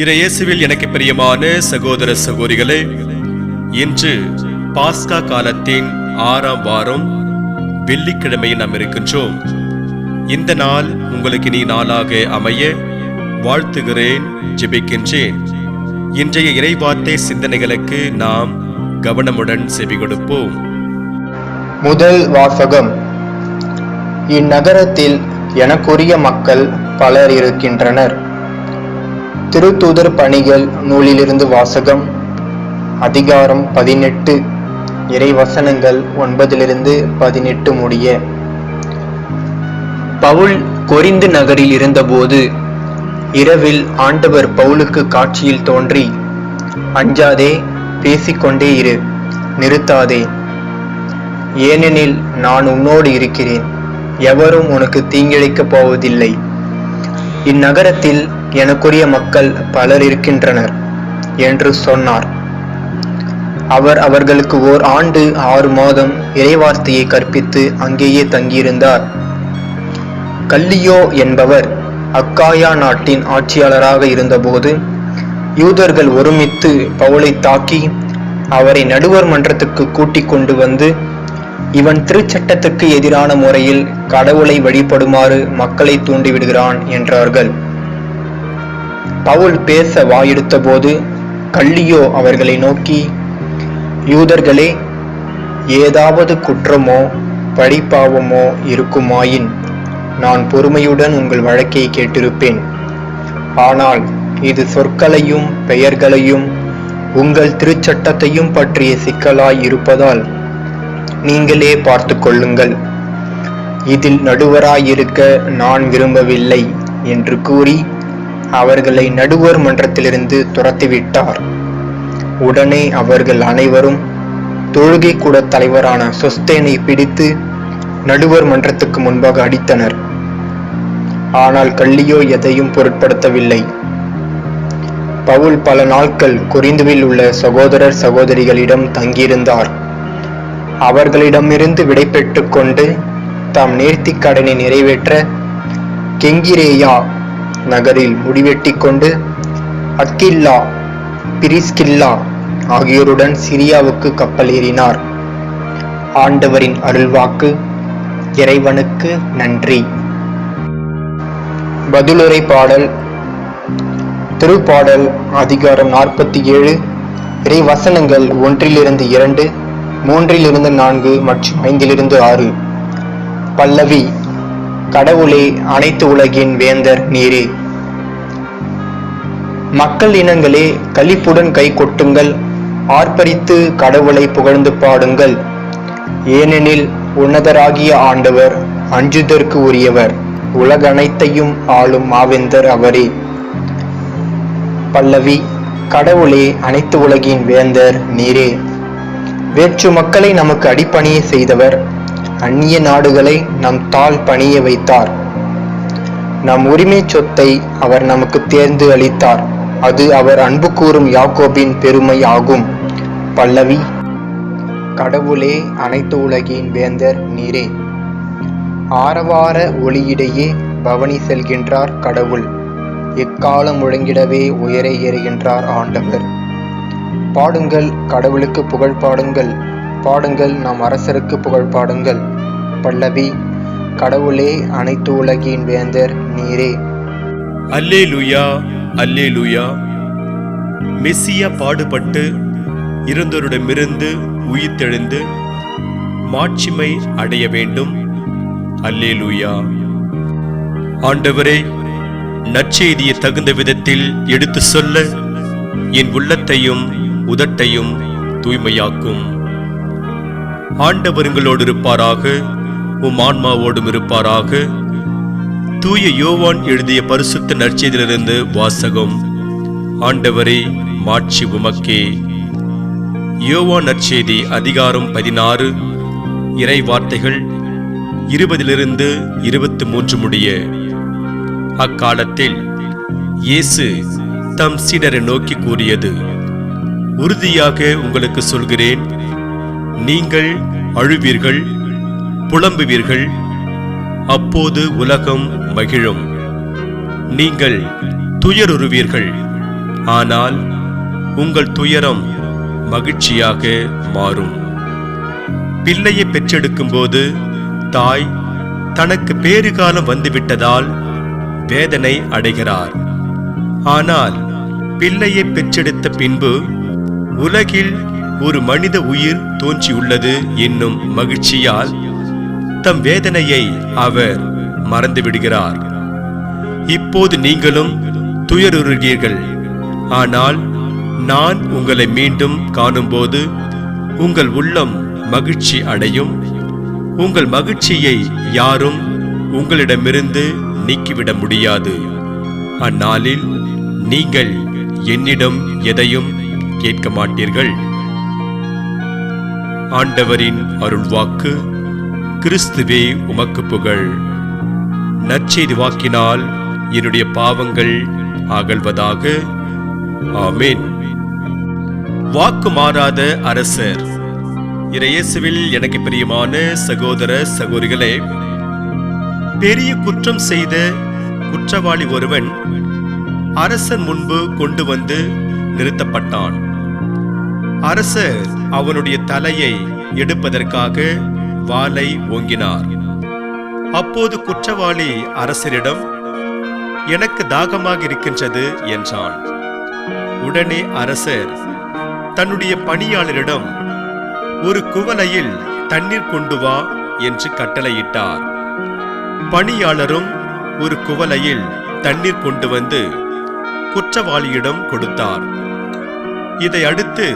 இறையேசுவில் எனக்கு பிரியமான சகோதர சகோதரிகளே இன்று பாஸ்கா காலத்தின் ஆறாம் வாரம் வெள்ளிக்கிழமையில் நாம் இருக்கின்றோம். இந்த நாள் உங்களுக்கு நீ நாளாக அமைய வாழ்த்துகிறேன் ஜெபிக்கின்றேன். இன்றைய இறைவார்த்தை சிந்தனைகளுக்கு நாம் கவனமுடன் செவி கொடுப்போம் முதல் வாசகம். இந்நகரத்தில் எனக்குரிய மக்கள் பலர் இருக்கின்றனர். திருத்தூதர் பணிகள் நூலிலிருந்து வாசகம் அதிகாரம் பதினெட்டு இறைவசனங்கள் ஒன்பதிலிருந்து பதினெட்டு முடிய. பவுல் கொரிந்து நகரில் இருந்தபோது இரவில் ஆண்டவர் பவுலுக்கு காட்சியில் தோன்றி அஞ்சாதே பேசிக்கொண்டே இரு நிறுத்தாதே. ஏனெனில் நான் உன்னோடு இருக்கிறேன் எவரும் உனக்கு தீங்கிழைக்கப் போவதில்லை. இந்நகரத்தில் எனக்குரிய மக்கள் பலர் இருக்கின்றனர் என்று சொன்னார். அவர் அவர்களுக்கு ஓர் ஆண்டு ஆறு மாதம் இறைவார்த்தையை கற்பித்து அங்கேயே தங்கியிருந்தார். கல்லியோ என்பவர் அக்காயா நாட்டின் ஆட்சியாளராக இருந்தபோது யூதர்கள் ஒருமித்து பவுலை தாக்கி அவரை நடுவர் மன்றத்துக்கு கூட்டிக் கொண்டு வந்து இவன் திருச்சட்டத்துக்கு எதிரான முறையில் கடவுளை வழிபடுமாறு மக்களை தூண்டிவிடுகிறான் என்றார்கள். பவுல் பேச வாயெடுத்தபோது கல்லியோ அவர்களை நோக்கி யூதர்களே ஏதாவது குற்றமோ படிப்பாவமோ இருக்குமாயின் நான் பொறுமையுடன் உங்கள் வழக்கை கேட்டிருப்பேன். ஆனால் இது சொற்களையும் பெயர்களையும் உங்கள் திருச்சட்டத்தையும் பற்றிய சிக்கலாய் இருப்பதால் நீங்களே பார்த்து கொள்ளுங்கள். இதில் நடுவராயிருக்க நான் விரும்பவில்லை என்று கூறி அவர்களை நடுவர் மன்றத்திலிருந்து துரத்திவிட்டார். உடனே அவர்கள் அனைவரும் தொழுகை கூட தலைவரான சொஸ்தேனை பிடித்து நடுவர் மன்றத்துக்கு முன்பாக அடித்தனர். ஆனால் கள்ளியோ எதையும் பொருட்படுத்தவில்லை. பவுல் பல நாட்கள் குறிந்துவில் உள்ள சகோதரர் சகோதரிகளிடம் தங்கியிருந்தார். அவர்களிடமிருந்து விடைபெற்று கொண்டு தாம் நேர்த்திக் கடனை நிறைவேற்ற கெங்கிரேயா நகரில் முடிவெட்டி கொண்டு அக்கில்லா பிரிஸ்கில்லா ஆகியோருடன் சிரியாவுக்கு கப்பல் ஏறினார். ஆண்டவரின் அருள்வாக்கு இறைவனுக்கு நன்றி. பதிலுரை பாடல் திருப்பாடல் அதிகாரம் நாற்பத்தி ஏழு இறை வசனங்கள் ஒன்றிலிருந்து இரண்டு மூன்றிலிருந்து நான்கு மற்றும் ஐந்திலிருந்து ஆறு. பல்லவி கடவுளே அனைத்து உலகின் வேந்தர் நீரே. மக்கள் இனங்களே கழிப்புடன் கை கொட்டுங்கள். ஆர்ப்பரித்து கடவுளை புகழ்ந்து பாடுங்கள். ஏனெனில் உன்னதராகிய ஆண்டவர் அஞ்சுதற்கு உரியவர். உலகனைத்தையும் ஆளும் மாவேந்தர் அவரே. பல்லவி கடவுளே அனைத்து உலகின் வேந்தர் நீரே. வேற்று மக்களை நமக்கு அடிப்பணியை செய்தவர் அந்நிய நாடுகளை நம் தாழ் பணிய வைத்தார். நம் உரிமை சொத்தை அவர் நமக்கு தேர்ந்து அளித்தார். அது அவர் அன்பு கூறும் யாக்கோபின் பெருமை ஆகும். பல்லவி கடவுளே அனைத்து உலகின் வேந்தர் நீரே. ஆரவார ஒளியிடையே பவனி செல்கின்றார் கடவுள். எக்காலம் முழங்கிடவே உயரே ஏறுகின்றார் ஆண்டவர். பாடுங்கள் கடவுளுக்கு புகழ் பாடுங்கள். பாடுங்கள் நம் அரசருக்கு புகழ் பாடுங்கள். பல்லவி கடவுளே அனைத்து உலகின் வேந்தர் நீரே. அல்லே லுயா அல்லே லுயா மெஸ்ஸியா பாடுபட்டு இருந்தோரிடமிருந்து உயிர்த்தெழுந்து மாட்சிமை அடைய வேண்டும். அல்லே லூயா ஆண்டவரே நற்செய்தியை தகுந்த விதத்தில் எடுத்து சொல்ல என் உள்ளத்தையும் உதட்டையும் தூய்மையாக்கும். ஆண்டவர் இருப்பாராக. உம் ஆன்மாவோடும் இருப்பாராக. தூய யோவான் எழுதிய பரிசுத்த நற்செய்தியிலிருந்து வாசகம். ஆண்டவரே மாட்சி உமக்கே. யோவான் நற்செய்தி அதிகாரம் பதினாறு. இறை வார்த்தைகள் இருபதிலிருந்து இருபத்தி மூன்று முடிய. அக்காலத்தில் இயேசு தம் சீடரை நோக்கி கூறியது உறுதியாக உங்களுக்கு சொல்கிறேன் நீங்கள் அழுவீர்கள் புலம்புவீர்கள். அப்போது உலகம் மகிழும். நீங்கள் துயருவீர்கள் ஆனால் உங்கள் துயரம் மகிழ்ச்சியாக மாறும். பிள்ளையை பெற்றெடுக்கும்போது தாய் தனக்கு பேறுகாலம் வந்துவிட்டதால் வேதனை அடைகிறார். ஆனால் பிள்ளையை பெற்றெடுத்த பின்பு உலகில் ஒரு மனித உயிர் தோன்றியுள்ளது என்னும் மகிழ்ச்சியால் தம் வேதனையை அவர் மறந்துவிடுகிறார் இப்போது நீங்களும் துயருறுகிறீர்கள். ஆனால் நான் உங்களை மீண்டும் காணும்போது உங்கள் உள்ளம் மகிழ்ச்சி அடையும். உங்கள் மகிழ்ச்சியை யாரும் உங்களிடமிருந்து நீக்கிவிட முடியாது. அந்நாளில் நீங்கள் என்னிடம் எதையும் கேட்க மாட்டீர்கள். ஆண்டவரின் அருள்வாக்கு கிறிஸ்துவே உமக்கு புகழ். நற்செய்தி வாக்கினால் என்னுடைய பாவங்கள் அகழ்வதாக ஆமேன். வாக்கு மாறாத அரசர். இறையேசுவில் எனக்கு பிரியமான சகோதர சகோதரிகளே பெரிய குற்றம் செய்த குற்றவாளி ஒருவன் அரசன் முன்பு கொண்டு வந்து நிறுத்தப்பட்டான். அரசர் அவனுடைய தலையை எடுப்பதற்காக வாளை ஓங்கினார். அப்போது குற்றவாளி அரசரிடம் எனக்கு தாகமாக இருக்கின்றது என்றான். உடனே அரசர் தன்னுடைய பணியாளரிடம் ஒரு குவளையில் தண்ணீர் கொண்டு வா என்று கட்டளையிட்டார். பணியாளரும் ஒரு குவலையில் தண்ணீர் கொண்டு வந்து குற்றவாளியிடம் கொடுத்தார். இதை அடுத்து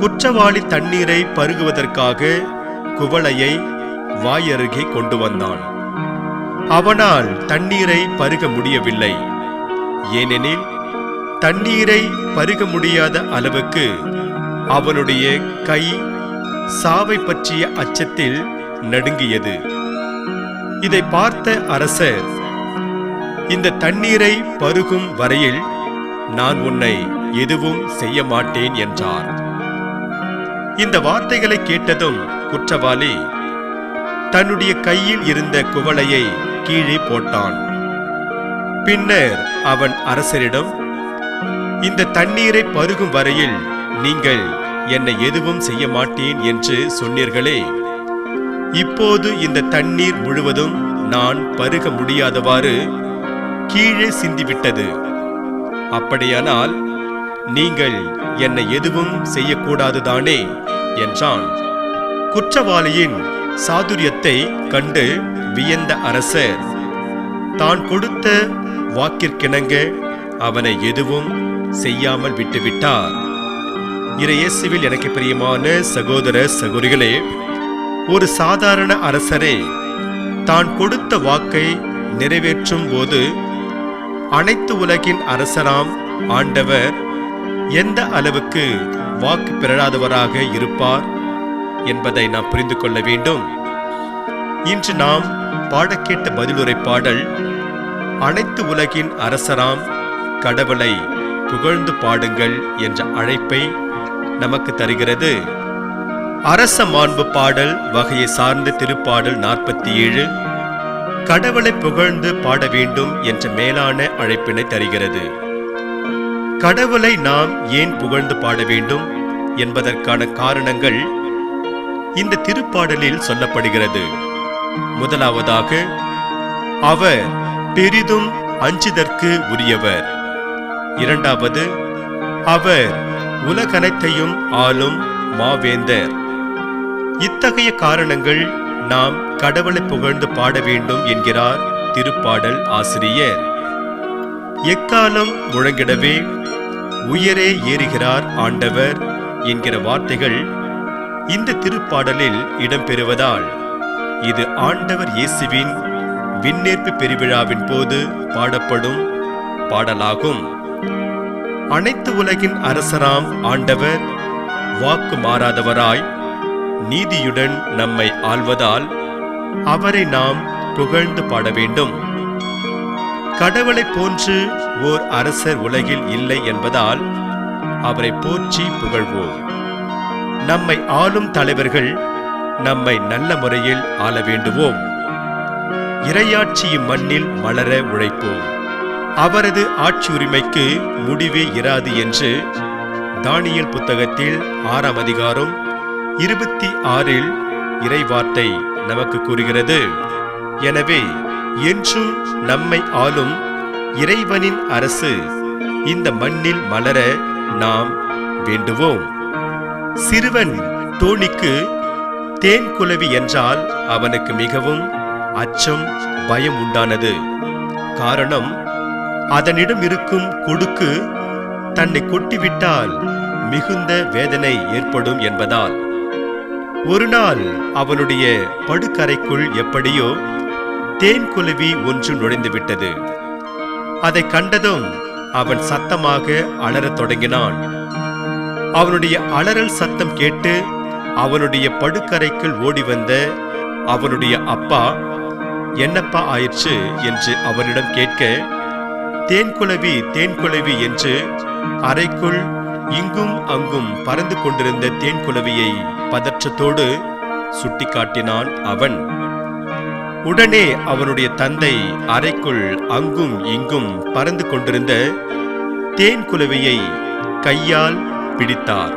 குற்றவாளி தண்ணீரை பருகுவதற்காக குவளையை வாயருகே கொண்டு வந்தான் அவனால் தண்ணீரை பருக முடியவில்லை. ஏனெனில் தண்ணீரை பருக முடியாத அளவுக்கு அவனுடைய கை சாவை பற்றிய அச்சத்தில் நடுங்கியது. இதை பார்த்த அரசர் இந்த தண்ணீரை பருகும் வரையில் நான் உன்னை எதுவும் செய்ய மாட்டேன் என்றார். இந்த வார்த்தைகளை கேட்டதும் குற்றவாளி. தன்னுடைய கையில் இருந்த குவளையை கீழே போட்டான். பின்னர் அவன் அரசரிடம் இந்த தண்ணீரை பருகும் வரையில் நீங்கள் என்னை எதுவும் செய்ய மாட்டேன் என்று சொன்னீர்களே. இப்போது இந்த தண்ணீர் முழுவதும் நான் பருக முடியாதவாறு கீழே சிந்திவிட்டது. அப்படியானால் நீங்கள் என்னை எதுவும் செய்யக்கூடாதுதானே? என்றான். குற்றவாளியின் சாதுரியத்தை கண்டு வியந்த அரசர் தான் கொடுத்த வாக்கிற்கிணங்க அவனை எதுவும் செய்யாமல் விட்டுவிட்டார். இறையேசுவில் எனக்கு பிரியமான சகோதர சகோதரிகளே ஒரு சாதாரண அரசரே தான் கொடுத்த வாக்கை நிறைவேற்றும் போது அனைத்து உலகின் அரசராம் ஆண்டவர் எந்த அளவுக்கு வாக்கு பெறாதவராக இருப்பார்? என்பதை நாம் புரிந்து கொள்ள வேண்டும். இன்று நாம் பாடக்கேட்ட பதிலுரை பாடல் அனைத்து உலகின் அரசராம் கடவுளை புகழ்ந்து பாடுங்கள் என்ற அழைப்பை நமக்கு தருகிறது. அரச மாண்பு பாடல் வகையை சார்ந்த திருப்பாடல் நாற்பத்தி ஏழு கடவுளை புகழ்ந்து பாட வேண்டும் என்ற மேலான அழைப்பினை தருகிறது. கடவுளை நாம் ஏன் புகழ்ந்து பாட வேண்டும் என்பதற்கான காரணங்கள் இந்த திருப்பாடலில் சொல்லப்படுகிறது. முதலாவதாக அவர் பெரிதும் அஞ்சுதற்கு உரியவர். இரண்டாவது அவர் உலகனைத்தையும் ஆளும் மாவேந்தர். இத்தகைய காரணங்கள் நாம் கடவுளை புகழ்ந்து பாட வேண்டும் என்கிறார் திருப்பாடல் ஆசிரியர். எக்காலம் முழங்கிடவே உயரே ஏறுகிறார் ஆண்டவர் என்கிற வார்த்தைகள் இந்த திருப்பாடலில் இடம்பெறுவதால் இது ஆண்டவர் இயேசுவின் விண்ணேற்பு பெருவிழாவின் போது பாடப்படும் பாடலாகும். அனைத்து உலகின் அரசராம் ஆண்டவர் வாக்கு மாறாதவராய் நீதியுடன் நம்மை ஆள்வதால் அவரை நாம் புகழ்ந்து பாட வேண்டும். கடவுளைப் போன்று ஓர் அரசர் உலகில் இல்லை என்பதால் அவரை போற்றி புகழ்வோம். நம்மை ஆளும் தலைவர்கள் நம்மை நல்ல முறையில் ஆள வேண்டுவோம். இரையாட்சி மண்ணில் மலர உழைப்போம். அவரது ஆட்சி உரிமைக்கு முடிவே இராது என்று தானியல் புத்தகத்தில் ஆறாம் அதிகாரம் இருபத்தி ஆறில் இறைவார்த்தை நமக்கு கூறுகிறது. எனவே என்றும் நம்மை ஆளும் இறைவனின் அரசு இந்த மண்ணில் மலர நாம் வேண்டுவோம். சிறுவன் தோணிக்கு தேன் குலவி என்றால் அவனுக்கு மிகவும் அச்சம் பயம் உண்டானது. காரணம் அதனிடம் இருக்கும் கொடுக்கு தன்னை கொட்டிவிட்டால் மிகுந்த வேதனை ஏற்படும் என்பதால். ஒரு நாள் அவனுடைய படுக்கரைக்குள் எப்படியோ தேன் குலவி ஒன்று நுழைந்துவிட்டது அதை கண்டதும் அவன் சத்தமாக அலறத் தொடங்கினான். அவனுடைய அலறல் சத்தம் கேட்டு அவனுடைய படுக்கரைக்குள் ஓடி வந்த அவனுடைய அப்பா என்னப்பா ஆயிற்று? என்று அவனிடம் கேட்க தேன்குலவி தேன்குலவி என்று அறைக்குள் இங்கும் அங்கும் பறந்து கொண்டிருந்த தேன்குலவியை பதற்றத்தோடு சுட்டிக்காட்டினான் அவன். உடனே அவனுடைய தந்தை அறைக்குள் அங்கும் இங்கும் பறந்து கொண்டிருந்த தேன் குலவியை கையால் பிடித்தார்.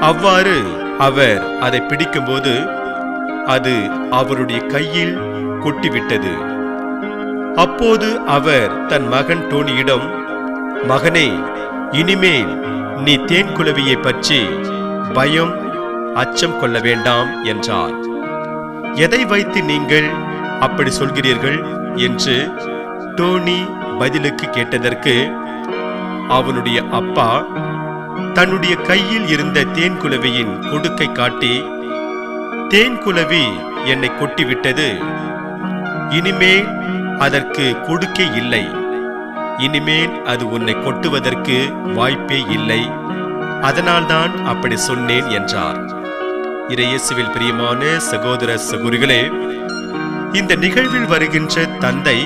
அவ்வாறு அவர் அதை பிடிக்கும்போது அது அவருடைய கையில் கொட்டிவிட்டது. அப்போது அவர் தன் மகன் டோனியிடம் மகனே இனிமேல் நீ தேன் குலவியை பற்றி பயம் அச்சம் கொள்ள வேண்டாம் என்றார். எதை வைத்து நீங்கள் அப்படி சொல்கிறீர்கள்? என்று டோனி பதிலுக்கு கேட்டதற்கு அவனுடைய அப்பா தன்னுடைய கையில் இருந்த தேன் குலவியின் கொடுக்கை காட்டி தேன் குலவி என்னை கொட்டிவிட்டது. இனிமேல் அதற்கு கொடுக்கே இல்லை. இனிமேல் அது உன்னை கொட்டுவதற்கு வாய்ப்பே இல்லை. அதனால்தான் அப்படி சொன்னேன் என்றார். இறையேசுவில் பிரியமான சகோதர சகோதரிகளே இந்த நிகழ்வில் வருகின்ற தந்தை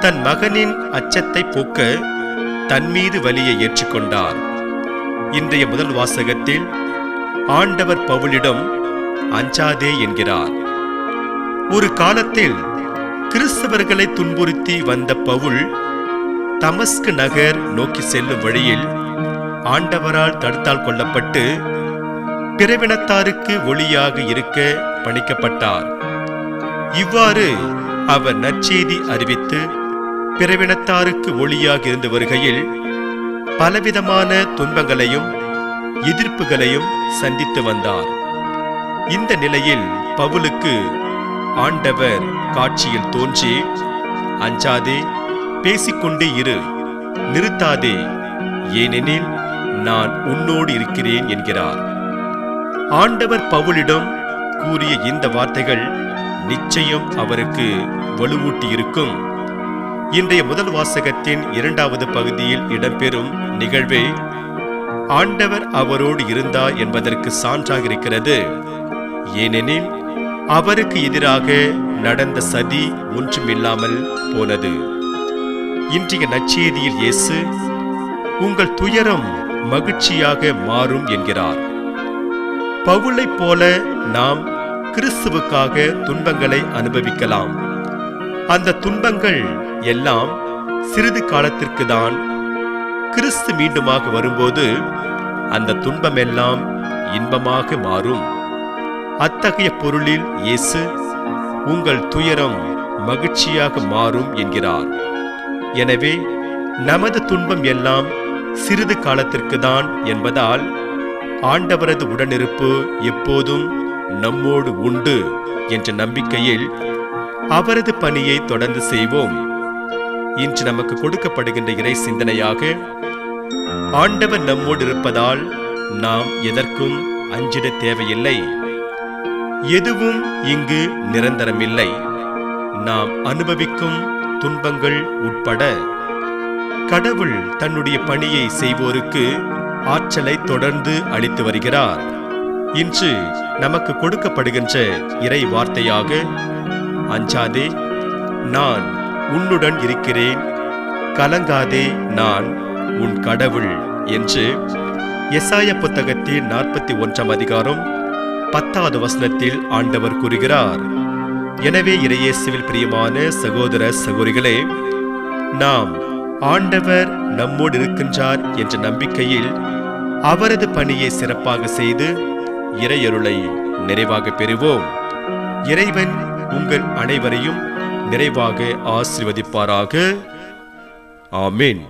தன் மகனின் அச்சத்தை போக்க தன் மீது வலியை ஏற்றுக்கொண்டார். இன்றைய முதல் வாசகத்தில் ஆண்டவர் பவுலிடம் அஞ்சாதே என்கிறார். ஒரு காலத்தில் கிறிஸ்தவர்களை துன்புறுத்தி வந்த பவுல் தமஸ்கு நகர் நோக்கி செல்லும் வழியில் ஆண்டவரால் தடுத்தால் கொள்ளப்பட்டு பிறவினத்தாருக்கு ஒளியாக இருக்க பணிக்கப்பட்டார். இவ்வாறு அவர் நற்செய்தி அறிவித்து பிறவினத்தாருக்கு ஒளியாக இருந்து வருகையில் பலவிதமான துன்பங்களையும் எதிர்ப்புகளையும் சந்தித்து வந்தார். இந்த நிலையில் பவுலுக்கு ஆண்டவர் காட்சியில் தோன்றி அஞ்சாதே பேசிக்கொண்டே இரு நிறுத்தாதே ஏனெனில் நான் உன்னோடு இருக்கிறேன் என்கிறார். ஆண்டவர் பவுலிடம் கூறிய இந்த வார்த்தைகள் நிச்சயம் அவருக்கு வலுவூட்டியிருக்கும். இருக்கும் இன்றைய முதல் வாசகத்தின் இரண்டாவது பகுதியில் இடம்பெறும் நிகழ்வே ஆண்டவர் அவரோடு இருந்தார் என்பதற்கு சான்றாக இருக்கிறது. ஏனெனில் அவருக்கு எதிராக நடந்த சதி ஒன்றுமில்லாமல் போனது. இன்றைய நச்செய்தியில் இயேசு உங்கள் துயரம் மகிழ்ச்சியாக மாறும் என்கிறார். பவுளைப் போல நாம் கிறிஸ்துவுக்காக துன்பங்களை அனுபவிக்கலாம். அந்த துன்பங்கள் எல்லாம் சிறிது காலத்திற்கு தான் கிறிஸ்து மீண்டுமாக வரும்போது அந்த துன்பமெல்லாம் இன்பமாக மாறும். அத்தகைய பொருளில் இயேசு உங்கள் துயரம் மகிழ்ச்சியாக மாறும் என்கிறார். எனவே நமது துன்பம் எல்லாம் சிறிது காலத்திற்கு தான் என்பதால் ஆண்டவரது உடனிருப்பு எப்போதும் நம்மோடு உண்டு என்ற நம்பிக்கையில் அவரது பணியை தொடர்ந்து செய்வோம். இன்று நமக்கு கொடுக்கப்படுகின்ற இறை சிந்தனையாக ஆண்டவர் நம்மோடு இருப்பதால் நாம் எதற்கும் அஞ்சிட தேவையில்லை. எதுவும் இங்கு நிரந்தரமில்லை. நாம் அனுபவிக்கும் துன்பங்கள் உட்பட கடவுள் தன்னுடைய பணியை செய்வோருக்கு ஆற்றலை தொடர்ந்து அளித்து வருகிறார். இன்று நமக்கு கொடுக்கப்படுகின்ற இறை வார்த்தையாக அஞ்சாதே நான் உன்னுடன் இருக்கிறேன். கலங்காதே நான் உன் கடவுள் என்று எசாய புத்தகத்தின் நாற்பத்தி ஒன்றாம் அதிகாரம் பத்தாவது வசனத்தில் ஆண்டவர் கூறுகிறார். எனவே இறையேசுவில் பிரியமான சகோதர சகோதரிகளே நாம் ஆண்டவர் நம்மோடு இருக்கின்றார் என்ற நம்பிக்கையில் அவரது பணியை சிறப்பாக செய்து இறையருளை நிறைவாக பெறுவோம். இறைவன் உங்கள் அனைவரையும் நிறைவாக ஆசிர்வதிப்பாராக. ஆமீன்.